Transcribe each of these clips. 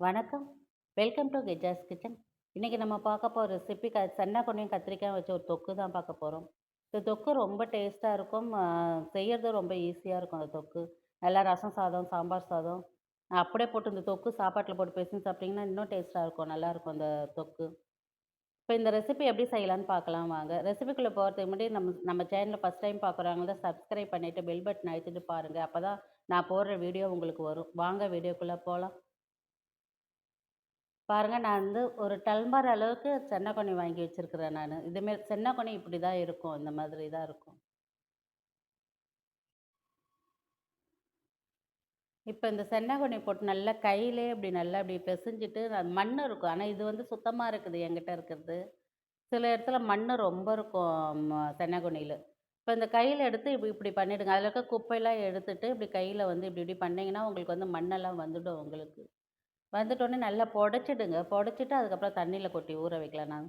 வணக்கம். Welcome to கெஜாஸ் kitchen இன்றைக்கி நம்ம பார்க்க போகிற ரெசிபி க சென்னாக்கொண்ணையும் கத்திரிக்காய் வச்சு ஒரு தொக்கு தான் பார்க்க போகிறோம் இந்த தொக்கு ரொம்ப டேஸ்ட்டாக இருக்கும். செய்கிறது ரொம்ப ஈஸியாக இருக்கும் அந்த தொக்கு. நல்லா ரசம் சாதம் சாம்பார் சாதம். அப்படியே போட்டு இந்த தொக்கு சாப்பாட்டில் போட்டு பேசி சாப்பிட்டிங்கன்னா இன்னும் டேஸ்ட்டாக இருக்கும். நல்லாயிருக்கும் அந்த தொக்கு. இப்போ இந்த ரெசிபி எப்படி செய்யலான்னு பார்க்கலாம் வாங்க. ரெசிபிக்குள்ளே போகிறதுக்கு முன்னாடி நம்ம நம்ம சேனலில் ஃபஸ்ட் டைம் பார்க்குறவங்க தான் சப்ஸ்கிரைப் பண்ணிவிட்டு பெல் பட்டன் அழுத்திட்டு பாருங்கள் அப்போ தான் நான் போடுற வீடியோ உங்களுக்கு வரும். வாங்க வீடியோக்குள்ளே போகலாம் பாருங்கள் நான் வந்து ஒரு டல்மர் அளவுக்கு சென்னக்கொனி வாங்கி வச்சுருக்கிறேன் நான். இதுமாரி சென்னக்கொனி இப்படி தான் இருக்கும். இந்த மாதிரி தான் இருக்கும். இப்போ இந்த சென்னக்கொனி போட்டு நல்லா கையிலே இப்படி நல்லா இப்படி பிசைஞ்சிட்டு அது மண் இருக்கும். ஆனால் இது வந்து சுத்தமாக இருக்குது. என்கிட்ட இருக்கிறது. சில இடத்துல மண் ரொம்ப இருக்கும் சென்னக்கொனியில் இப்போ இந்த கையில் எடுத்து இப்படி இப்படி பண்ணிவிடுங்க அதில் இருக்க குப்பையெல்லாம் எடுத்துட்டு இப்படி கையில் வந்து இப்படி இப்படி பண்ணிங்கன்னா உங்களுக்கு வந்து மண்ணெல்லாம் வந்துடும் உங்களுக்கு. வந்துட்டோடனே நல்லா புடச்சிடுங்க. புடச்சிட்டு அதுக்கப்புறம் தண்ணியில் கொட்டி ஊற வைக்கலாம் நான்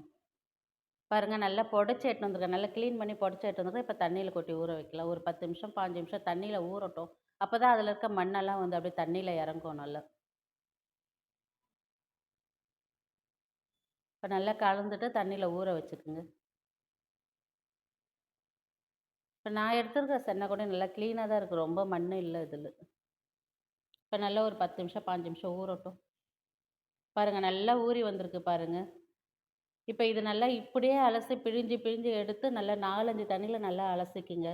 பாருங்கள் நல்லா புடச்சி எட்டு வந்துருக்கேன். நல்லா க்ளீன் பண்ணி புடச்சி எட்டு வந்துருக்கேன். இப்போ தண்ணியில் கொட்டி ஊற வைக்கலாம். ஒரு பத்து நிமிஷம் பாஞ்சு நிமிஷம் தண்ணியில் ஊறட்டும். அப்போ தான் அதில் இருக்க மண்ணெல்லாம் வந்து அப்படியே தண்ணியில் இறங்கும் நல்லா. இப்போ நல்லா கலந்துட்டு தண்ணியில் ஊற வச்சுக்குங்க. இப்போ நான் எடுத்துருக்க சென்னை கூட நல்லா க்ளீனாக தான் இருக்குது ரொம்ப மண் இல்லை இதில். இப்போ நல்லா ஒரு பத்து நிமிஷம் பாஞ்சு நிமிஷம் ஊறட்டும். பாருங்கள் நல்லா ஊறி வந்திருக்கு பாருங்கள் இப்போ இது நல்லா இப்படியே அலசி பிழிஞ்சு பிழிஞ்சு எடுத்து நல்லா நாலஞ்சு தண்ணியில் நல்லா அலசிக்குங்க.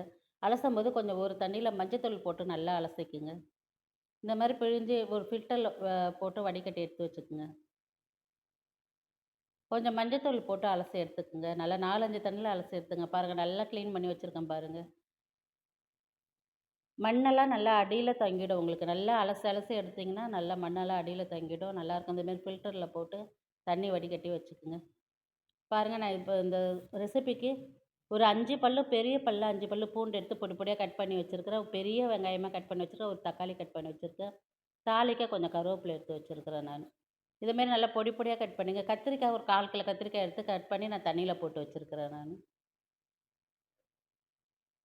அலசும் போது கொஞ்சம் ஒரு தண்ணியில் மஞ்சத்தூள் போட்டு நல்லா அலசிக்குங்க. இந்த மாதிரி பிழிஞ்சு ஒரு ஃபில்டரில் போட்டு வடிகட்டி எடுத்து வச்சுக்குங்க. கொஞ்சம் மஞ்சத்தூள் போட்டு அலசி எடுத்துக்குங்க. நல்லா நாலஞ்சு தண்ணியில் அலசி எடுத்துங்க. பாருங்கள் நல்லா க்ளீன் பண்ணி வச்சுருக்கேன் பாருங்கள் மண்ணெல்லாம் நல்லா அடியில் தங்கிடும். உங்களுக்கு நல்லா அலசி அலசி எடுத்திங்கன்னா நல்லா மண்ணெல்லாம் அடியில் தங்கிடும். நல்லாயிருக்கும் இந்தமாரி ஃபில்டரில் போட்டு தண்ணி வடிகட்டி வச்சுக்கோங்க. பாருங்கள் நான் இப்போ இந்த ரெசிபிக்கு ஒரு அஞ்சு பல்லு பெரிய பல்லு அஞ்சு பல்லு பூண்டு எடுத்து பொடி பொடியாக கட் பண்ணி வச்சுருக்கிறேன். பெரிய வெங்காயமாக கட் பண்ணி வச்சுருக்கேன் ஒரு தக்காளி கட் பண்ணி வச்சுருக்கேன். தாளிக்க கொஞ்சம் கருவேப்பிலை எடுத்து வச்சுருக்கிறேன் நான். இதுமாரி நல்லா பொடி பொடியாக கட் பண்ணிங்க. கத்திரிக்காய் ஒரு கால் கிலோ கத்திரிக்காய் எடுத்து கட் பண்ணி நான் தண்ணியில் போட்டு வச்சுருக்கிறேன் நான்.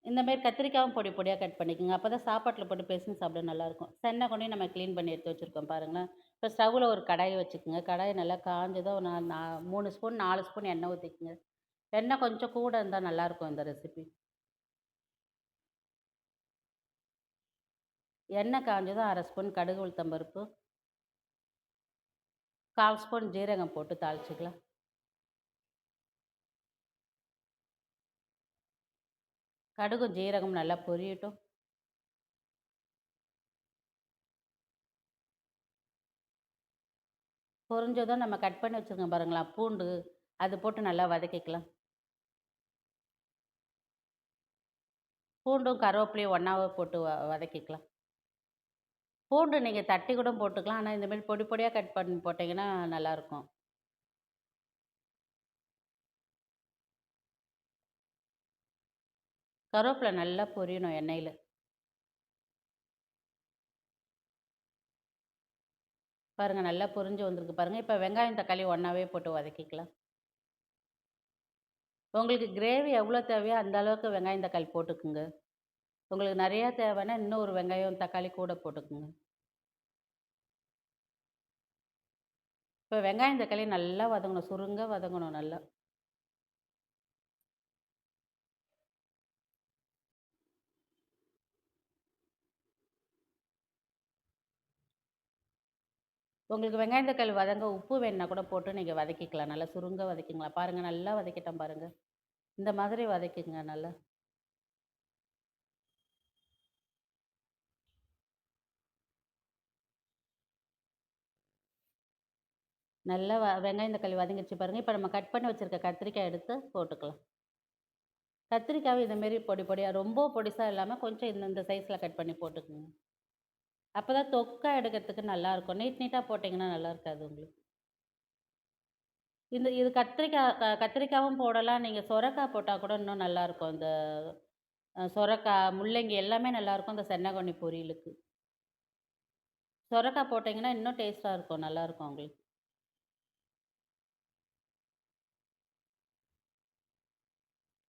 இந்தமாரி கத்திரிக்காயும் பொடி பொடியாக கட் பண்ணிக்கோங்க. அப்போ தான் சாப்பாட்டில் போட்டு பேசின்னு சாப்பிட நல்லாயிருக்கும். சென்னை கொண்டு நம்ம க்ளீன் பண்ணி எடுத்து வச்சுருக்கோம் பாருங்களேன். இப்போ ஸ்டவ்வில் ஒரு கடாயை வச்சுக்கோங்க. கடாயை நல்லா காஞ்சதும் நான் மூணு ஸ்பூன் நாலு ஸ்பூன் எண்ணெய் ஊற்றிக்கோங்க எண்ணெய் கொஞ்சம் கூட இருந்தால் நல்லாயிருக்கும் இந்த ரெசிபி எண்ணெய் காஞ்சதும் அரை ஸ்பூன் கடுகு உளுத்தம்பருப்பு கால் ஸ்பூன் ஜீரகம் போட்டு தாளிச்சிக்கலாம். கடுகும் ஜீரகம் நல்லா பொரியட்டும். பொரிஞ்சதும் நம்ம கட் பண்ணி வச்சுருக்கோம் பாருங்களா பூண்டு அது போட்டு நல்லா வதக்கிக்கலாம். பூண்டும் கருவேப்பிலையும் ஒன்றாவே போட்டு வ வதக்கிக்கலாம். பூண்டு நீங்கள் தட்டி கூட போட்டுக்கலாம் ஆனால் இந்தமாரி பொடி பொடியாக கட் பண்ணி போட்டிங்கன்னா நல்லாயிருக்கும் கருவேப்பிலை நல்லா பொரியணும் எண்ணெயில். பாருங்கள் நல்லா பொரிஞ்சு வந்திருக்கு. பாருங்கள் இப்போ வெங்காயம் தக்காளி ஒன்றாவே போட்டு வதக்கிக்கலாம். உங்களுக்கு கிரேவி எவ்வளோ தேவையோ அந்த அளவுக்கு வெங்காயம் தக்காளி போட்டுக்குங்க. உங்களுக்கு நிறையா தேவைன்னா இன்னும் ஒரு வெங்காயம் தக்காளி கூட போட்டுக்குங்க. இப்போ வெங்காயம் தக்காளி நல்லா வதங்கணும். சுருங்க வதங்கணும் நல்லா. உங்களுக்கு வெங்காயம் தக்காளி வதங்க உப்பு வேணுன்னா கூட போட்டு நீங்கள் வதக்கிக்கலாம். நல்லா சுருங்க வதக்கிங்களா பாருங்கள் நல்லா வதக்கிட்டேன் பாருங்கள் இந்த மாதிரி வதக்கிங்க நல்லா. நல்லா வ வெங்காயம் தக்காளி வதங்கிடுச்சு பாருங்கள் இப்போ நம்ம கட் பண்ணி வச்சுருக்க கத்திரிக்காய் எடுத்து போட்டுக்கலாம். கத்திரிக்காவை இந்தமாரி பொடி பொடியாக ரொம்ப பொடிசாக இல்லாமல் கொஞ்சம் இந்த இந்த சைஸில் கட் பண்ணி போட்டுக்கோங்க. அப்போ தான் தொக்கா எடுக்கிறதுக்கு நல்லாயிருக்கும் நீட் நீட்டாக போட்டிங்கன்னா நல்லா இருக்காது உங்களுக்கு. இந்த இது கத்திரிக்காய் க கத்திரிக்காயும் போடலாம். நீங்கள் சொரக்காய் போட்டால் கூட இன்னும் நல்லாயிருக்கும் இந்த சொரக்காய் முள்ளங்கி எல்லாமே நல்லாயிருக்கும் இந்த சென்னகொன்னி பொரியலுக்கு. சொரக்காய் போட்டிங்கன்னா இன்னும் டேஸ்ட்டாக இருக்கும் நல்லாயிருக்கும் உங்களுக்கு.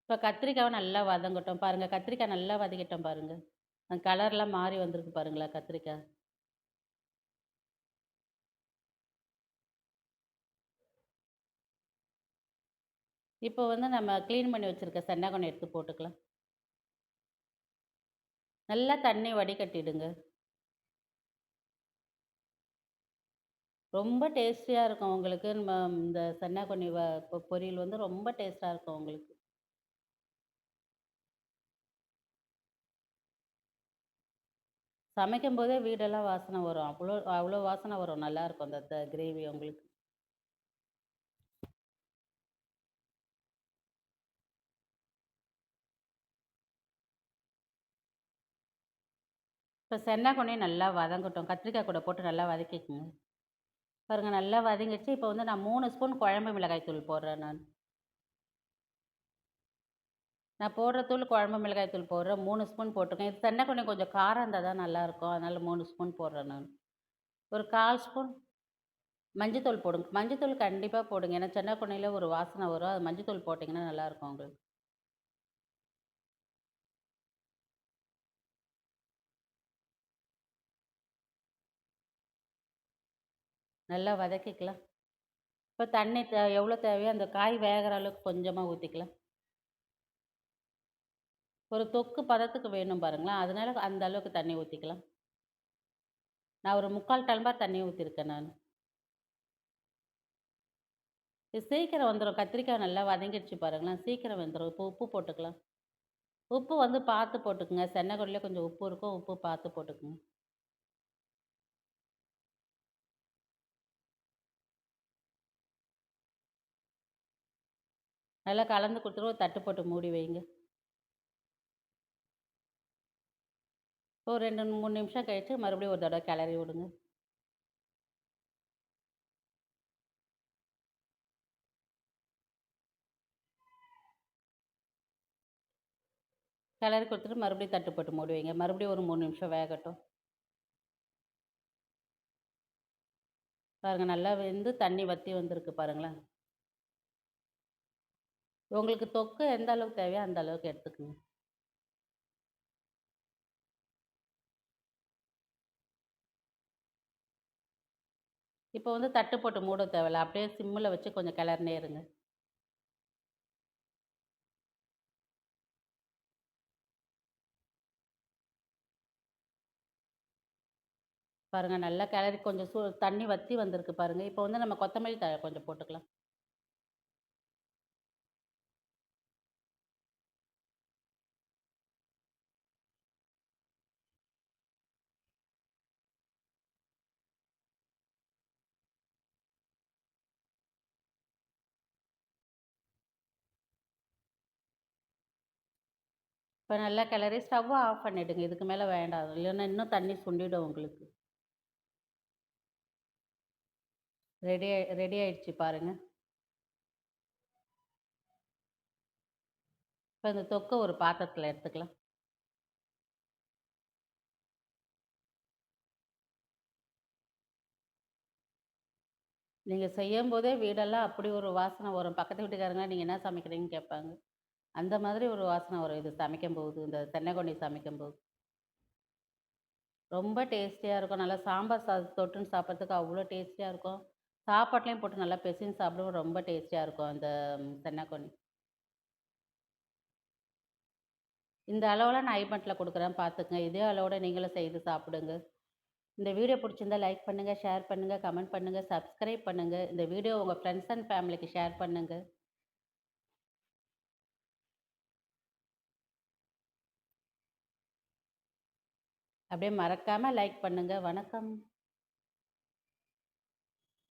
இப்போ கத்திரிக்காவை நல்லா வதங்கட்டும் பாருங்கள் கத்திரிக்காய் நல்லா வதக்கிட்டோம் பாருங்கள் கலர்லாம் மாறி வந்திருக்கு பாருங்களா கத்திரிக்காய் இப்போ வந்து நம்ம க்ளீன் பண்ணி வச்சுருக்க சென்னகொண்டை எடுத்து போட்டுக்கலாம். நல்லா தண்ணி வடிகட்டிடுங்க. ரொம்ப டேஸ்டியாக இருக்கும் உங்களுக்கு. நம்ம இந்த சென்னகொண்ணி பொரியல் வந்து ரொம்ப டேஸ்ட்டாக இருக்கும் உங்களுக்கு. சமைக்கும் போதே வீடெல்லாம் வாசனை வரும். அவ்வளோ அவ்வளோ வாசனை வரும். நல்லாயிருக்கும் அந்த கிரேவி உங்களுக்கு. இப்போ இப்ப கொண்டே நல்லா வதங்கட்டும். கத்திரிக்காய் கூட போட்டு நல்லா வதக்கிக்கோங்க பாருங்கள் நல்லா வதங்கிடுச்சு. இப்போ வந்து நான் மூணு ஸ்பூன் குழம்பு மிளகாய் தூள் போடுறேன் நான். நான் போடுற தூள் குழம்பு மிளகாய் தூள் போடுறேன். மூணு ஸ்பூன் போட்டிருக்கேன் இது சென்னாகொன்னி கொஞ்சம் காரம் இருந்தால் தான் நல்லாயிருக்கும். அதனால் மூணு ஸ்பூன் போடுறேன் நான். ஒரு 1/4 ஸ்பூன் மஞ்சத்தூள் போடுங்க. மஞ்சத்தூள் கண்டிப்பாக போடுங்க. ஏன்னா சென்னாகொன்னியில ஒரு வாசனை வரும். அது மஞ்சத்தூள் போட்டிங்கன்னா நல்லாயிருக்கும் உங்களுக்கு. நல்லா வதக்கிக்கலாம். இப்போ தண்ணி எவ்வளோ தேவையோ அந்த காய் வேகிற அளவுக்கு கொஞ்சமாக ஊற்றிக்கலாம் ஒரு தொக்கு பதத்துக்கு வேணும் பாருங்களேன். அதனால அந்த அளவுக்கு தண்ணி ஊற்றிக்கலாம் நான் ஒரு முக்கால் டம்பார் தண்ணி ஊற்றிருக்கேன் நான் இது சீக்கிரம் வந்துடும் கத்திரிக்காய் நல்லா வதங்கிடுச்சு பாருங்களேன். சீக்கிரம் வந்துடும் இப்போ உப்பு போட்டுக்கலாம். உப்பு வந்து பார்த்து போட்டுக்கங்க. சென்னகுடலே கொஞ்சம் உப்பு இருக்கும். உப்பு பார்த்து போட்டுக்குங்க நல்லா கலந்து கொடுத்துருவோம் தட்டு போட்டு மூடி வைங்க. ஒரு 2, 3 நிமிஷம் கழித்து மறுபடியும் ஒரு தடவை கிளறி விடுங்க. கிளறி கொடுத்துட்டு மறுபடியும் தட்டு போட்டு மூடுவீங்க மறுபடியும் ஒரு மூணு நிமிஷம் வேகட்டும். பாருங்கள் நல்லா வெந்து தண்ணி வற்றி வந்திருக்கு பாருங்களேன். உங்களுக்கு தொக்கு எந்த அளவுக்கு தேவையோ அந்த அளவுக்கு எடுத்துக்கோங்க இப்போ வந்து தட்டு போட்டு மூட தேவையில்ல. அப்படியே சிம்மில் வச்சு கொஞ்சம் கிளறினே இருங்க. பாருங்கள் நல்லா கிளறி கொஞ்சம் சூ தண்ணி வற்றி வந்திருக்கு பாருங்கள் இப்போ வந்து நம்ம கொத்தமல்லி தழை கொஞ்சம் போட்டுக்கலாம். இப்போ நல்லா கிளறி ஸ்டவ்வை ஆஃப் பண்ணிவிடுங்க இதுக்கு மேலே வேண்டாம். இல்லைன்னா இன்னும் தண்ணி சுண்டிவிடும் உங்களுக்கு. ரெடி ரெடி ஆயிடுச்சு பாருங்கள் இப்போ இந்த தொக்கை ஒரு பாத்திரத்தில் எடுத்துக்கலாம். நீங்கள் செய்யும்போதே வீடெல்லாம் அப்படி ஒரு வாசனை வரும். பக்கத்து வீட்டுக்காரங்க நீங்கள் என்ன சமைக்கிறீங்கன்னு கேட்பாங்க. அந்த மாதிரி ஒரு வாசனை வரும் இது சமைக்கும் போது இந்த தென்னைக்கோனையை சமைக்கும் போது ரொம்ப டேஸ்டியாக இருக்கும். நல்லா சாம்பார் சாதம் தொட்டுன்னு சாப்பிட்றதுக்கு அவ்வளோ டேஸ்டியாக இருக்கும். சாப்பாட்லேயும் போட்டு நல்லா பெசின்னு சாப்பிடுவோம் ரொம்ப டேஸ்டியாக இருக்கும் அந்த சென்னாகொன்னி. இந்த அளவில் நான் ஐபண்ட்டில் கொடுக்குறேன் பார்த்துக்குங்க இதே அளவோட நீங்களும் செய்து சாப்பிடுங்க. இந்த வீடியோ பிடிச்சிருந்தா லைக் பண்ணுங்கள் ஷேர் பண்ணுங்கள் கமெண்ட் பண்ணுங்கள் சப்ஸ்கிரைப் பண்ணுங்கள் இந்த வீடியோ உங்கள் ஃப்ரெண்ட்ஸ் அண்ட் ஃபேமிலிக்கு ஷேர் பண்ணுங்கள் அப்படியே மறக்காமல் லைக் பண்ணுங்கள் வணக்கம்.